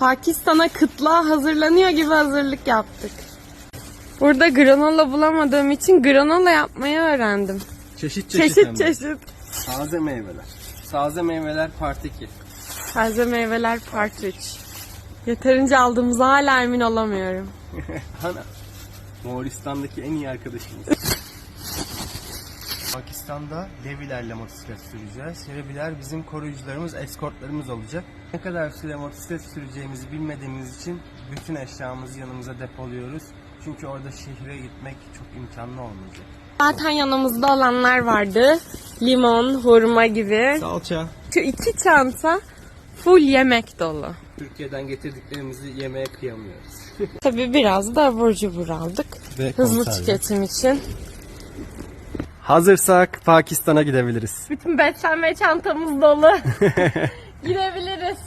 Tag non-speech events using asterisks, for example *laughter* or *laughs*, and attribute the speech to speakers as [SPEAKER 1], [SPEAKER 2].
[SPEAKER 1] Pakistan'a kıtlığa hazırlanıyor gibi hazırlık yaptık. Burada granola bulamadığım için granola yapmayı öğrendim.
[SPEAKER 2] Çeşit çeşit,
[SPEAKER 1] Çeşit çeşit.
[SPEAKER 2] Taze meyveler. Taze meyveler part 2.
[SPEAKER 1] Taze meyveler part 3. Yeterince aldığımıza hala emin olamıyorum. *laughs*
[SPEAKER 2] Ana. Moğolistan'daki en iyi arkadaşımız. Pakistan'da Levilerle motosiklet süreceğiz. Leviler bizim koruyucularımız, eskortlarımız olacak. Ne kadar süre motosiklet süreceğimizi bilmediğimiz için bütün eşyamızı yanımıza depoluyoruz. Çünkü orada şehre gitmek çok imkanlı olmayacak.
[SPEAKER 1] Zaten yanımızda olanlar vardı. Limon, hurma gibi.
[SPEAKER 2] Salça.
[SPEAKER 1] Şu iki çanta full yemek dolu.
[SPEAKER 2] Türkiye'den getirdiklerimizi yemeye kıyamıyoruz.
[SPEAKER 1] Tabii biraz da abur cubur aldık.
[SPEAKER 2] Ve
[SPEAKER 1] Hızlı
[SPEAKER 2] konserve.
[SPEAKER 1] tüketim için.
[SPEAKER 2] Hazırsak Pakistan'a gidebiliriz.
[SPEAKER 1] Bütün beslenme çantamız dolu. *laughs* Gidebiliriz.